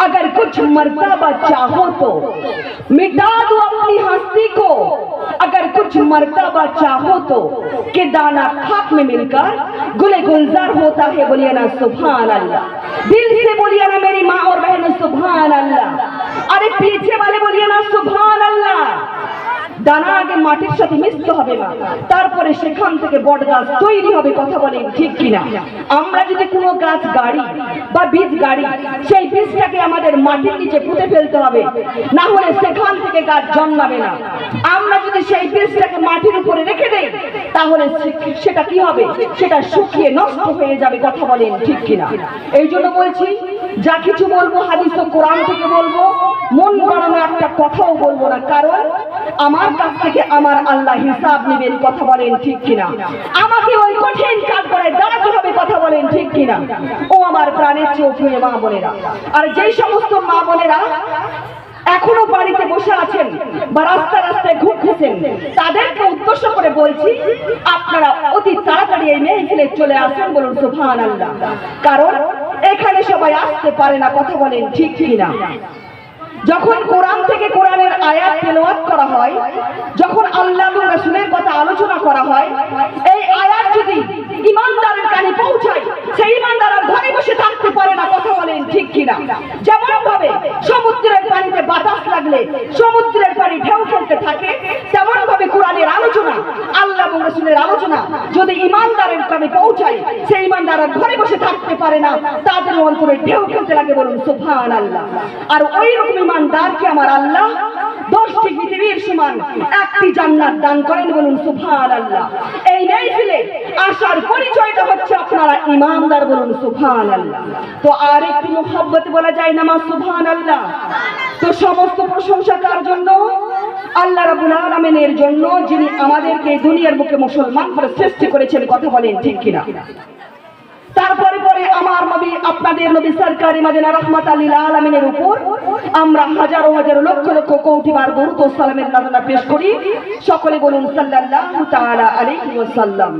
अगर कुछ मर्तबा चाहो तो मिटा दो अपनी हस्ती को। अगर कुछ मर्तबा चाहो तो कि दाना खाक में मिलकर गुले गुलजार होता है, बोलिए ना सुभान अल्लाह दिल से बोलिए ना मेरी माँ और बहन सुभान अल्लाह अरे पीछे वाले बोलिए ना सुभान अल्लाह দানা আগে মাটির সাথে মিশতে হবে না। তারপরে সেখান থেকে বট গাছ তৈরি হবে, কথা বলেন ঠিক কিনা? আমরা যদি কোনো গাছ গাড়ি বা বীজ গাড়ি, সেই বীজটাকে আমাদের মাটির নিচে পুঁতে ফেলতে হবে, না হলে সেখান থেকে গাছ জন্মাবে না। আমরা যদি সেই বীজটাকে মাটির উপরে রেখে দেই, তাহলে সেটা কি হবে? সেটা শুকিয়ে নষ্ট হয়ে যাবে, কথা বলেন ঠিক কিনা? এই জন্য বলছি, যা কিছু বলব হাদিস কোরআন থেকে বলব, মন বাড়ানো একটা কথাও বলব না। কারণ আমার কাছ থেকে আমার আল্লাহ হিসাব নেবেন, কথা বলেন ঠিক কিনা? আমাকে ওই কঠিন কাজ করে দাঁড়াতে হবে, কথা বলেন ঠিক কিনা? ও আমার প্রাণের চোখে মা বোনেরা। আর যেই সমস্ত মা বোনেরা এখনও বাড়িতে বসে আছেন বা রাস্তা রাস্তায় ঘুরতেছেন, তাদেরকে উদ্দেশ্য করে বলছি, আপনারা অতি তাড়াতাড়ি এই মেহফিলে চলে আসুন বলুন সুবহান আল্লাহ কারণ এখানে সবাই আসতে পারে না, কথা বলেন ঠিক কিনা? যখন কোরআন থেকে কোরআনের আয়াত তেলাওয়াত করা হয়, যখন আল্লাহ রাসূলের কথা আলোচনা করা হয়, এই আয়াত যদি ইমানদারের কানে পৌঁছায়, সেই ইমানদার আর ঘরে বসে থাকতে পারে না, কথা বলেন ঠিক কিনা? যেমন ভাবে সমুদ্রের পানিতে বাতাস লাগলে সমুদ্রের পানি ঢেউ খেলতে থাকে তেমন ভাবে কোরআনের আলোচনা আল্লাহ এবং আলোচনা যদি ইমানদারের কানে পৌঁছায়, সেই ঘরে বসে থাকতে পারে না। তাদের অন্তরে ঢেউ খেলতে লাগে বলুন সুবহান আল্লাহ আর ওই রকম ইমানদারকে আমার আল্লাহ দশটি পৃথিবীর সমান একটি দান করেন বলুন সুবহান আল্লাহ এই আসার পরিচয়টা হচ্ছে আপনারা ইমানদার বলুন সুবহান আল্লাহ তো আর একটি মোহাব্বত বলা যায় না মা সুবহান আল্লাহ তো সমস্ত প্রশংসা কার জন্য? আল্লাহ রাবুল আলমিনের জন্য যিনি আমাদেরকে দুনিয়ার বুকে মুসলমান করে সৃষ্টি করেছেন, কথা বলেন ঠিক কিনা? তারপরে পরে আমার নবী, আপনাদের নবী সরকারি মাদিনা রহমত আলী আলমিনের উপর আমরা হাজারো হাজারো লক্ষ লক্ষ কোটি বার দরুদ সালামের নাজনা পেশ করি। সকলে বলুন, সাল্লাল্লাহু তাআলা আলাইহি ওয়াসাল্লাম।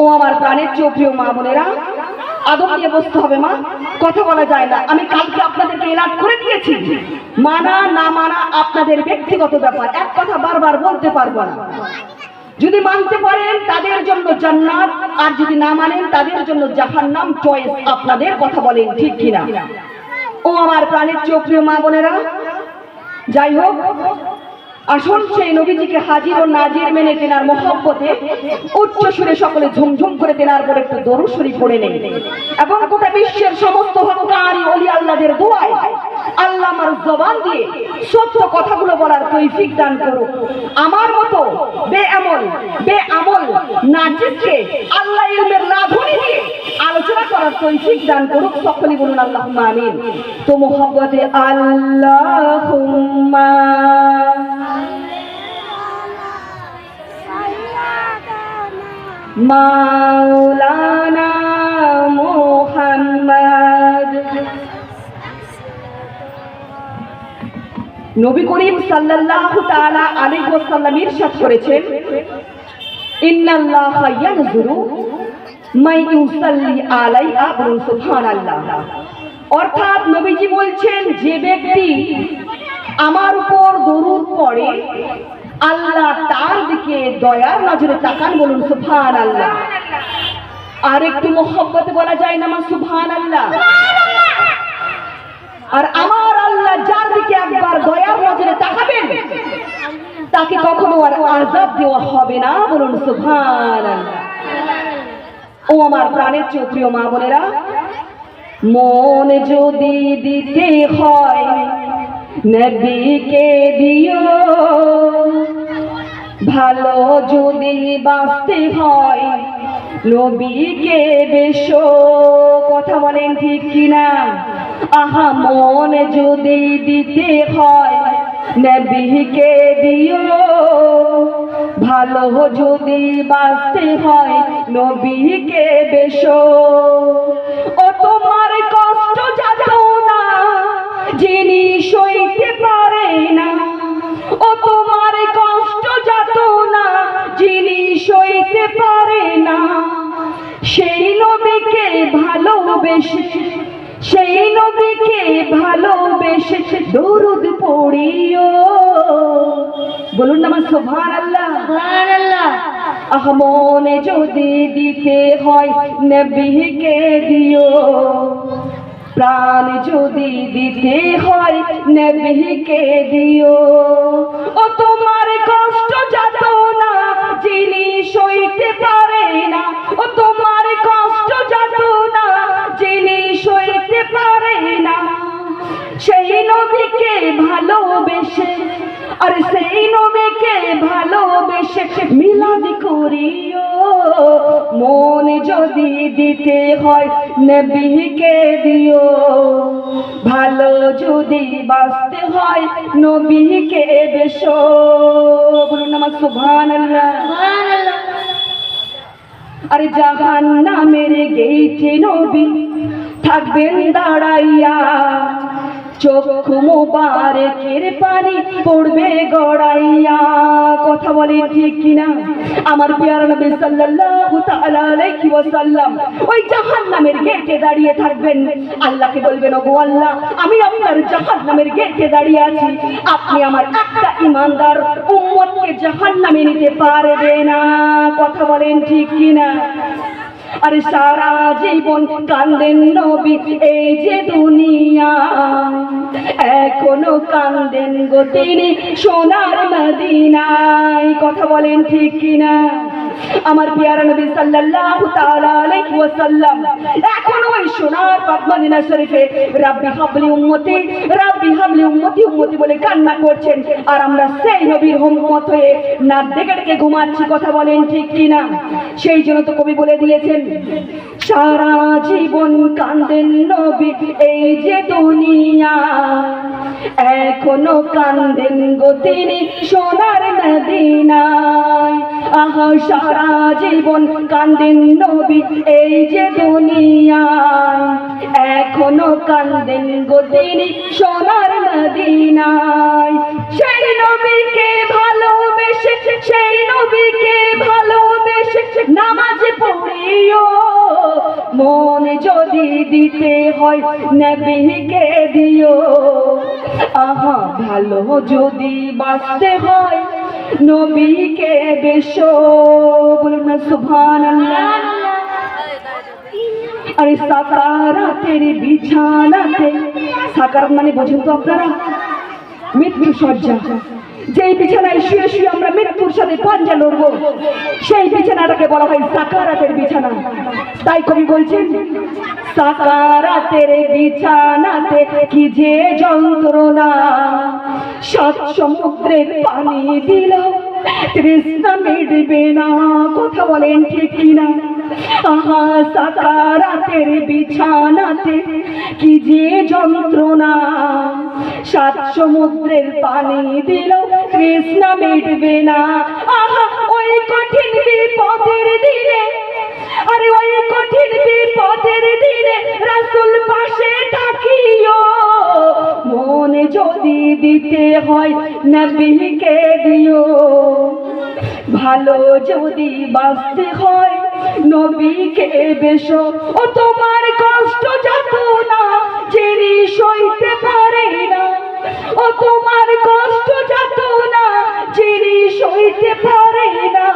ও আমার প্রাণের চেয়ে প্রিয় মা বোনেরা আদব নিয়ে বসতে হবে, মা। কথা বলা যায় না। আমি কালকে আপনাদেরকে এলাট করে দিয়েছি। মানা, না মানা আপনাদের ব্যক্তিগত ব্যাপার। এক কথা বারবার বলতে পারব না। যদি মানতে পারেন, তাদের জন্য জান্নাত। আর যদি না মানেন, তাদের জন্য জাহান্নাম চয়েস আপনাদের কথা বলেন, ঠিক কিনা? ও আমার প্রাণের চোখ প্রিয় মা বোনেরা, যাই হোক আসুন সেই নবীজিকে হাজির ও নাজির মেনে তেনার মহব্বতে উচ্চ সুরে সকলে ঝুমঝুম করে তেনার পর একটু দরুশরী পড়ে নেন এবং গোটা বিশ্বের সমস্ত হকারি অলি আল্লাহদের দোয়ায় আল্লাহ আমার জবান দিয়ে সত্য কথাগুলো বলার তৈফিক দান করুক। আমার মতো বে আমল বে আমল নাজিদকে আল্লাহ ইলমের রাধুনি দিয়ে আলোচনা করার তৈফিক দান করুক সকলে বলুন আল্লাহ আমিন। তো মোহাম্মদে আল্লাহুম্মা মাওলানা মুহাম্মদ। নবী করিম সাল্লাল্লাহু তাআলা আলাইহি ওয়াসাল্লাম ইরশাদ করেছেন, ইন্নাল্লাহা ইয়ানজুরু মাই ইউসাল্লি আলাইহা বলুন সুবহানাল্লাহ। অর্থাৎ নবীজি বলছেন, যে ব্যক্তি আমার উপর দরুদ পড়ে আল্লাহ তার দিকে দয়ার নজরে তাকান বলুন সুফান আল্লাহ আর একটু মোহব্বত বলা যায় না আমার সুফান আল্লাহ আর আমার আল্লাহ যার দিকে একবার দয়ার নজরে তাকাবেন তাকে কখনো আর আজাব দেওয়া হবে না বলুন সুফান আল্লাহ ও আমার প্রাণের চেয়ে প্রিয় মা বোনেরা মন যদি দিতে হয় নবীকে দিও। ভালো যদি বাঁচতে হয়, নবীকে বেশো। কথা বলেন ঠিক কিনা? আহা, মন যদি দিতে হয়, নবীকে দিও। ভালো যদি বাঁচতে হয়, নবীকে বেশো। ও তোমার ভালোবেসে সেই নবীকে ভালোবেসে দরুদ পড়িও। বলুন না আমার সোভান আল্লাহ সুবহানাল্লাহ। আহ মনে যদি দিতে হয় নবীকে দিও। প্রাণ যদি দিতে হয় নবীকে দিও। ও তোমার কষ্ট ভালোবেসে, আর সেই নবীকে ভালোবেসে মিলাদ করিও। মন যদি দিতে হয় নবীকে দিও। ভালো যদি বাঁচতে হয় নবীকে বেশো। বলুন আমার সুবহানাল্লাহ। আরে জাহান নামের গেইটে নবী থাকবেন দাঁড়াইয়া। চক্ষু মোবারকের পানি পড়বে গড়াইয়া। কথা বলে ঠিক কিনা? আমার পিয়ার নবী সাল্লাল্লাহু তাআলা আলাইহি ওয়াসাল্লাম ওই জাহান্নামের গেটে দাঁড়িয়ে থাকবেন। আল্লাহকে বলবেন, ওগো আল্লাহ, আমি আপনার জাহান্নামের গেটে দাঁড়িয়ে আছি। আপনি আমার একটা ইমানদার উম্মতকে জাহান্নামে নিতে পারবে না। কথা বলেন ঠিক কিনা? আর সারা জীবন কান্দেন নবী, এই যে দুনিয়া। এখনও কান্দেন গো তিনি সোনার মদিনায়। কথা বলেন ঠিক কিনা? আমার পিয়ারা নবী সাল্লাল্লাহু তাআলা আলাইহি ওয়াসাল্লাম, এখনও ওই সোনার পাক মদিনা শরীফে, রাব্বি হাবলি উম্মতি, রাব্বি হাবলি উম্মতি উম্মতি বলে কান্না করছেন। আর আমরা সেই নবীর উম্মত হয়ে নাক ডেকে ঘুমাচ্ছি, কথা বলেন ঠিক কিনা? সেই জন্য তো কবি বলে দিয়েছেন, সারা জীবন কান্দেন নবী, এই যে দুনিয়া, এখনও কান্দেন গো তিনি সোনার মদিনায়। আহা সারা জীবন কান্দেন নবী, এই যে দুনিয়ায়। এখনও কান্দেন গো তিনি সোনার মদিনায়। সেই নবীকে ভালোবেসে, সেই নবীকে ভালোবেসে নামাজ পড়িও। মন যদি দিতে হয় নবীকে দিও। আহা, ভালো যদি বাঁচতে হয় নবীকে বেশো, বলুন না, সুবহানাল্লাহ। আরে সাকারাতের বিছানাতে, সাকার মানে বোঝেন তো আপনারা? মৃত্যু সজ্জা যেই বিছানায় শুয়ে শুয়ে আমরা মৃত্যুর সাথে পাঞ্জা লড়বো, সেই বিছানাটাকে বলা হয় সাকারাতের বিছানা। তাই কবি বলছেন, সাকারাতের বিছানাতে কি যে যন্ত্রণা। সাত সমুদ্রের পানি দিল। তৃষ্ণা মিটবে না, কথা বলেন ঠিক কিনা? আহা সাকারাতের বিছানাতে কি যে যন্ত্রণা। সাত সমুদ্রের পানি দিল, তৃষ্ণা মিটবে না। আহা, ওই কঠিন বিপদের দিনে দিতে হয় নবীকে দিও। ভালো যদি বাঁচতে হয় নবীকে বেশো। ও তোমার কষ্ট যত না, যিনি সইতে পারে না। ও তোমার কষ্ট যত না, যিনি সইতে পারে না।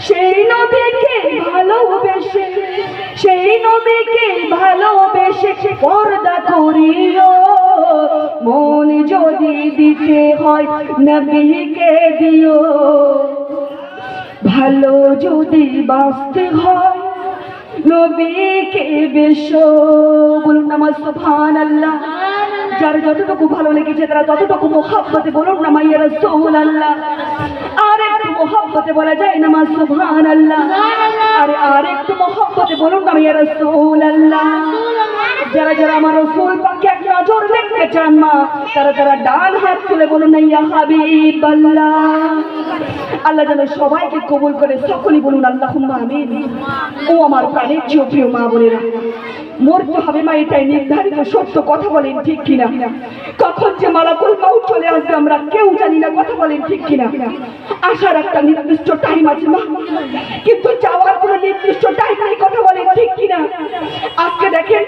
সেই নবীকে ভালোবেসে, সেই নবীকে ভালোবেসে পর্দা করিও। দিতে হয়, নবীকে দিও। ভালো যদি বাঁচতে হয়, নবীকে বেশ। বলুন আমার সুবহান আল্লাহ যার যতটুকু ভালো লেগেছে, তারা ততটুকু মোহাব্বতে বলুন না মাইয়া রসুল আল্লাহ আর একটু মোহাব্বতে বলা যায় না মা সুবহান আল্লাহ আরে আর একটু মোহাব্বতে বলুন না মাইয়া রসুল আল্লাহ যারা যারা আমার রসুল পাখি নজর দেখতে চান মা। তারা তারা ডান হাত তুলে বলুন, ইয়া হাবিব আল্লাহ যেন সবাইকে কবুল করে সকলেই বলুন আল্লাহ আমিন। ও আমার প্রাণের চেয়েও প্রিয় মা বোনেরা। মরতে হবে মা এটাই নির্ধারিত সত্য কথা বলেন ঠিক কিনা? কখন যে মালাকুল মাউত চলে আসবে আমরা কেউ জানি না কথা বলেন ঠিক কিনা। আসার একটা নির্দিষ্ট টাইম আছে মা। কিন্তু যাওয়ার কোনো নির্দিষ্ট টাইম নেই কথা বলেন ঠিক কিনা? আজকে দেখেন,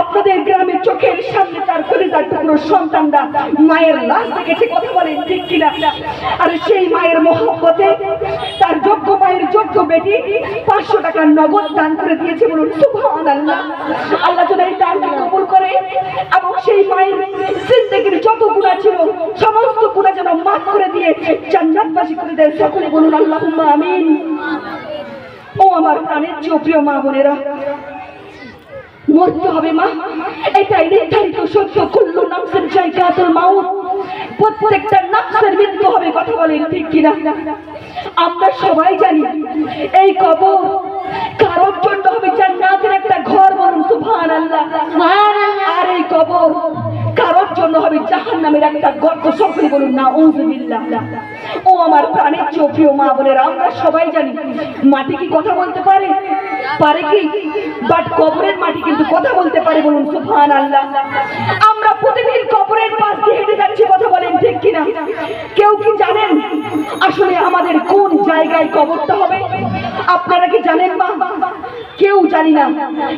আপনাদের গ্রামের চোখের সামনে তার কলিজার টুকরো সন্তানরা মায়ের লাশ দেখেছে কথা বলেন ঠিক কিনা? আর সেই মায়ের মহব্বতে তার যোগ্য মায়ের যোগ্য বেটি পাঁচশো টাকার নগদ দান করে দিয়েছে বলুন সুবহান আল্লাহ আল্লাহ যেন এই দানকে কবুল করে, এবং সেই মায়ের জিন্দগির যত গুণা ছিল, সমস্ত গুণা যেন মাফ করে দিয়ে জান্নাতবাসী করে দেয়, সকলে বলুন আল্লাহ আমিন। ও আমার প্রাণের চেয়েও প্রিয় মা বোনেরা, মরতে হবে মা। এটাই নির্ধারিত সত্য, কুল্লু নামসের জায়গাতুল মাউত। প্রত্যেকটা নাফসের মৃত্যু হবে, কথা বলেন ঠিক কিনা? আমরা সবাই জানি, এই কবর কারোর জন্য হবে জান্নাতের একটা ঘর বলুন সুবহানাল্লাহ। আর এই কবর কারোর জন্য হবে জাহান্নামের একটা গর্ত সকলে বলুন না উজুবিল্লাহ ও আমার প্রাণের প্রিয় মা বোনেরা আমরা সবাই জানি মাটি কি কথা বলতে পারে? পারে কি? বাট কবরের মাটি কিন্তু কথা বলতে পারে বলুন সুবহান আল্লাহ প্রতিদিন কবরের পাশ দিয়ে হেঁটে যাচ্ছি, কথা বলেন ঠিক কিনা? কেউ কি জানেন আসলে আমাদের কোন জায়গায় কবরটা হবে? আপনারা কি জানেন মা? কেউ জানি না।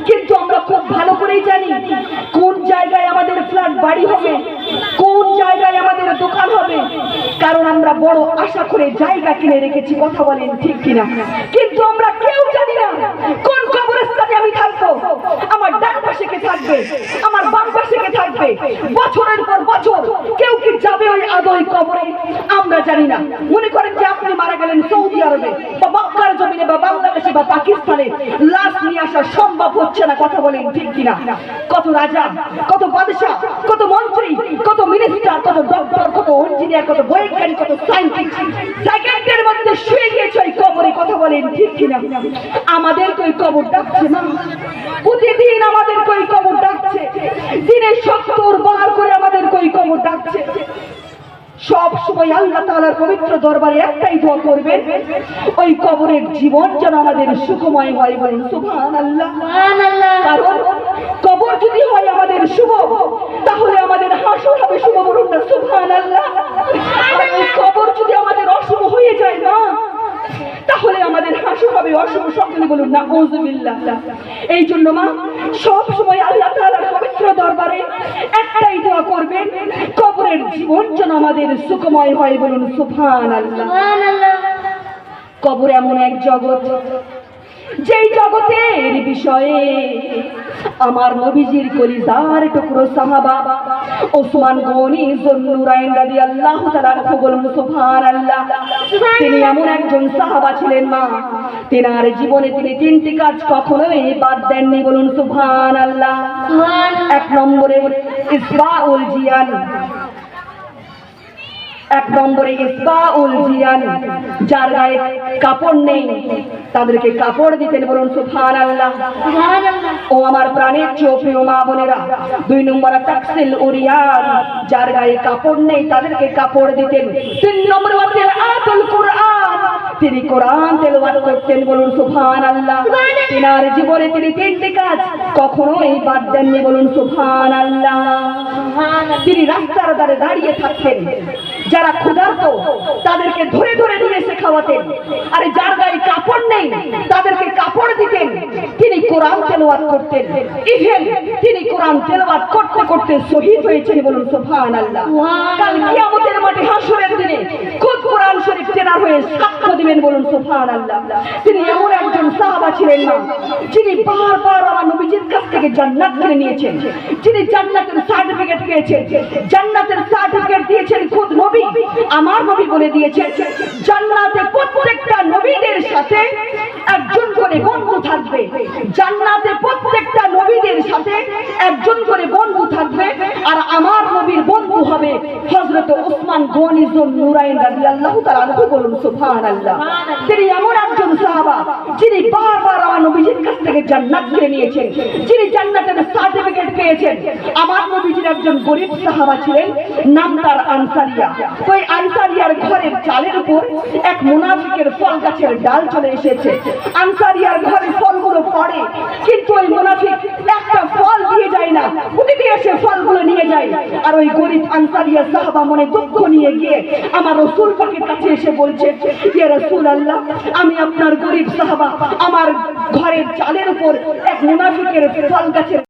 কিন্তু আমরা খুব ভালো করেই জানি কোন জায়গায় আমাদের ফ্ল্যাট বাড়ি হবে, কোন জায়গায় আমাদের দোকান হবে। কারণ আমরা বড় আশা করে জায়গা কিনে রেখেছি, কথা বলেন ঠিক কিনা? কিন্তু আমরা কেউ জানি না কোন কবরস্থানে আমি থাকব। আমার ডান পাশে কে থাকবে? আমার বাম পাশে থাকবে। বছরের পর বছর কেউ কি যাবে ওই আদয় কবরে? আমরা জানি না। মনে করেন যে আপনি মারা গেলেন সৌদি আরবে বা মক্কার জমিনে বা বাংলাদেশে বা পাকিস্তানে। লাশ নিয়ে আসা সম্ভব হচ্ছে না, কথা বলেন ঠিক কিনা? কত রাজা, কত বাদশাহ, কত মন্ত্রী, কত মিনিস্টার কত ডক্টর কত ইঞ্জিনিয়ার কত বৈজ্ঞানিক, কত সায়েন্টিস্ট সেকেন্ডের মধ্যে শুয়ে গিয়েছে কবরে কথা বলেন ঠিক কিনা? আমাদের ওই কবর ডাকছে না। প্রতিদিন আমাদের ওই কবর ডাকছে। দিনে সত্তর বার করে আমাদের ওই কবর ডাকছে। সব সময় আল্লাহ তাআলার পবিত্র দরবারে একটাই দোয়া করবেন ওই কবরের জীবন যেন আমাদের সুখময় হয় বলেন সুবহানাল্লাহ। কারণ কবর যদি হয় আমাদের শুভ তাহলে আমাদের হাসর হবে শুভ বলুন না আর ওই কবর যদি আমাদের তাহলে আমাদের হাসর হবে অশুভ সকলে বলুন না ওজুবিল্লাহ এই জন্য মা সব সময় আল্লাহ তাআলার পবিত্র দরবারে একটাই দোয়া করবেন কবরের জীবন যেন আমাদের সুখময় হয় বলুন সুবহানাল্লাহ। কবর এমন এক জগৎ যেই জগতের বিষয়ে আমার নবীজির কলিজার টুকরো সাহাবা ওসমান গনি জন্নুরাইন রাদিয়াল্লাহু আল্লাহ তালার বলুন সুফান আল্লাহ তিনি এমন একজন সাহাবা ছিলেন মা তেনার জীবনে তিনি তিনটি কাজ কখনোই বাদ দেননি বলুন সুফান আল্লাহ এক নম্বরে ইসবাউল জিয়ান এক নম্বরে ইসবাউল জিয়ান। যার গায়ে কাপড় নেই তাদেরকে কাপড় দিতেন বলুন আল্লাহ ও আমার প্রাণের চোখে ও মা বোনেরা দুই নম্বরে তাকসিল উরিয়ান। যার গায়ে কাপড় নেই তাদেরকে কাপড় দিতেন। তিন নম্বরে আতুল কুরআন। তিনি কোরআন তেলাওয়াত করতেন বলুন সুবহানাল্লাহ। তিনার জীবনে তিনি তিনটি কাজ কখনোই বাদ দেননি বলুন সুবহানাল্লাহ। তিনি রাস্তার ধারে দাঁড়িয়ে থাকতেন। যারা ক্ষুধার্ত তাদেরকে ধরে ধরে নিয়ে এসে খাওয়াতেন আর যার গায়ে কাপড় নেই তাদেরকে কাপড় দিতেন। তিনি কোরআন তেলাওয়াত করতেন। ইভেন তিনি কোরআন তেলাওয়াত করতে করতে শহীদ হয়েছেন বলুন সুফান আল্লাহ কাল কিয়ামতের মাঠে হাসরের দিনে খুদ কোরআন শরীফ তেনার হয়ে সাক্ষ্য দিবেন বলুন, সুবহানাল্লাহ। তিনি এমন একজন সাহাবা ছিলেন না, যিনি বারবার আমার নবীজির কাছ থেকে জান্নাত কিনে নিয়েছেন। যিনি জান্নাতের সার্টিফিকেট পেয়েছেন জান্নাতের সার্টিফিকেট দিয়েছেন খুদ নবী। আমার নবী বলে দিয়েছেন, জান্নাতে প্রত্যেকটা নবীদের সাথে একজন করে বন্ধু থাকবে। জান্নাতে প্রত্যেকটা নবীদের সাথে একজন করে বন্ধু থাকবে আর আমার নবীর বন্ধু হবে হযরত ওসমান নুরাইন রাদিয়াল্লাহু তাআলা আনহু বলুন সুবহানাল্লাহ। তিনি এমন একজন সাহাবা যিনি বারবার আমার নবীজির কাছ থেকে জান্নাত কিনে নিয়েছেন যিনি জান্নাতের সার্টিফিকেট পেয়েছেন। আমার নবীজির একজন গরিব সাহাবা ছিলেন নাম তার আনসারিয়া। এই আনসারিয়ার ঘরের চালের উপর এক মুনাফিকের ফল গাছের ডাল চলে এসেছে। আনসারিয়ার ঘরে ফলগুলো পড়ে, কিন্তু ওই মোনাফিক একটা ফল দিয়ে যায় না। প্রতিদিন এসে ফলগুলো নিয়ে যায়। আর ওই গরিব আনসারিয়া সাহাবা মনে দুঃখ নিয়ে গিয়ে আমার রসুল পাখির কাছে এসে বলছে রসুল আল্লাহ আমি আপনার গরিব সাহাবা, আমার ঘরের চালের উপর এক মোনাফিকের ফল গাছের